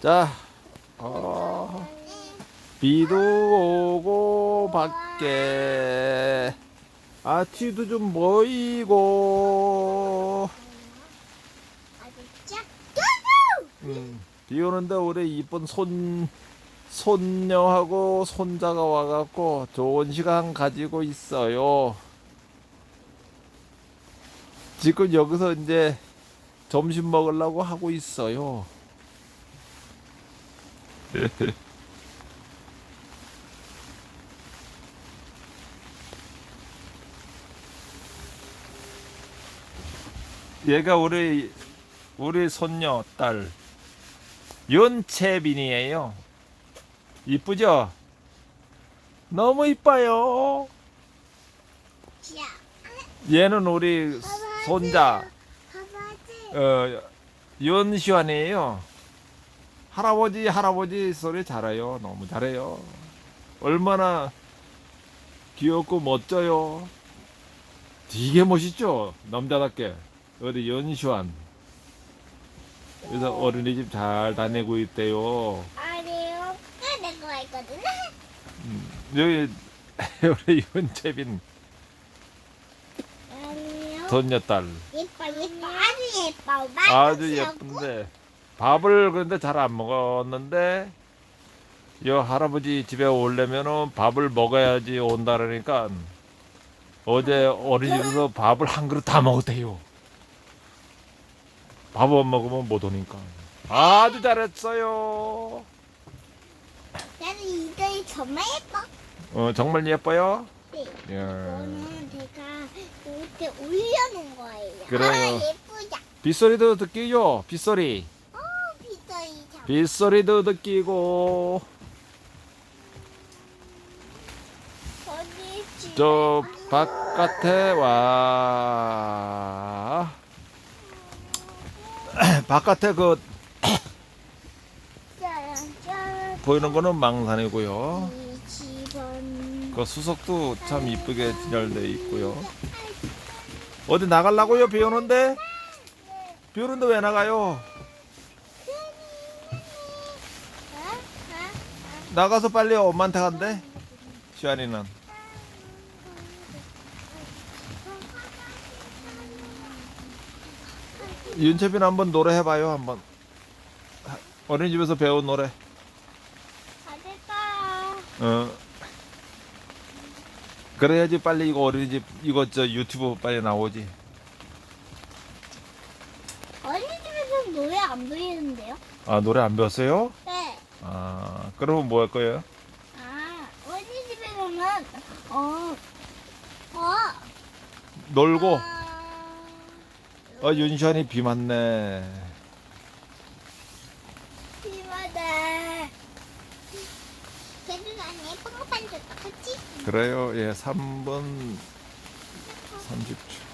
자, 어, 비도 오고 밖에 아치도 좀 보이고. 음, 비 오는데 우리 이쁜 손 손녀하고 손자가 와갖고 좋은 시간 가지고 있어요. 지금 여기서 이제 점심 먹으려고 하고 있어요. 얘가 우리 우리 손녀 딸 윤채빈이에요. 이쁘죠? 너무 이뻐요. 자, 얘는 우리 손자. 어, 윤시환이에요. 할아버지 할아버지 소리 잘해요. 너무 잘해요. 얼마나 귀엽고 멋져요. 되게 멋있죠? 남자답게. 우리 윤시환. 그래서 어린이집 잘 다니고 있대요. 아니요. 내가 했거든. 여기 우리 윤채빈 아니요. 손녀딸 예뻐 예뻐 아주 예뻐. 아주 예쁜데 밥을 그런데 잘 안 먹었는데 여 할아버지 집에 오려면은 밥을 먹어야지 온다 그러니까 어제 어린이집에서 밥을 한 그릇 다 먹었대요. 밥 안 먹으면 못 오니까 아주 잘했어요. 나는 이들이 정말 예뻐. 어, 정말 예뻐요. 네. 예. 이거는 제가 이렇게 올려놓은 거예요. 그래요. 아, 예쁘다. 빗소리도 듣기요. 빗소리. 빗소리도 느끼고 저 바깥에 와 바깥에 그 보이는 거는 망산이고요. 그 수석도 참 이쁘게 진열돼 있고요. 어디 나가려고요? 비 오는데? 비 오는데 왜 나가요? 아, 아, 나가서 빨리 엄마한테 간대. 시안이는. 윤채빈 한번 노래 해봐요 한번. 어린이집에서 배운 노래. 다 됐다. 어. 그래야지 빨리 이거 어린이집 이거 저 유튜브 빨리 나오지. 어린이집에서는 노래 안 부르는데요? 아 노래 안 배웠어요? 네. 아 그러면 뭐 할 거예요? 아, 어린이집에서는 어, 어, 놀고. 아, 어 윤시환이 비 맞네. 비마다. 걔는 아니 예쁜 거만 줬다, 그치? 그래요. 예 3분 30초.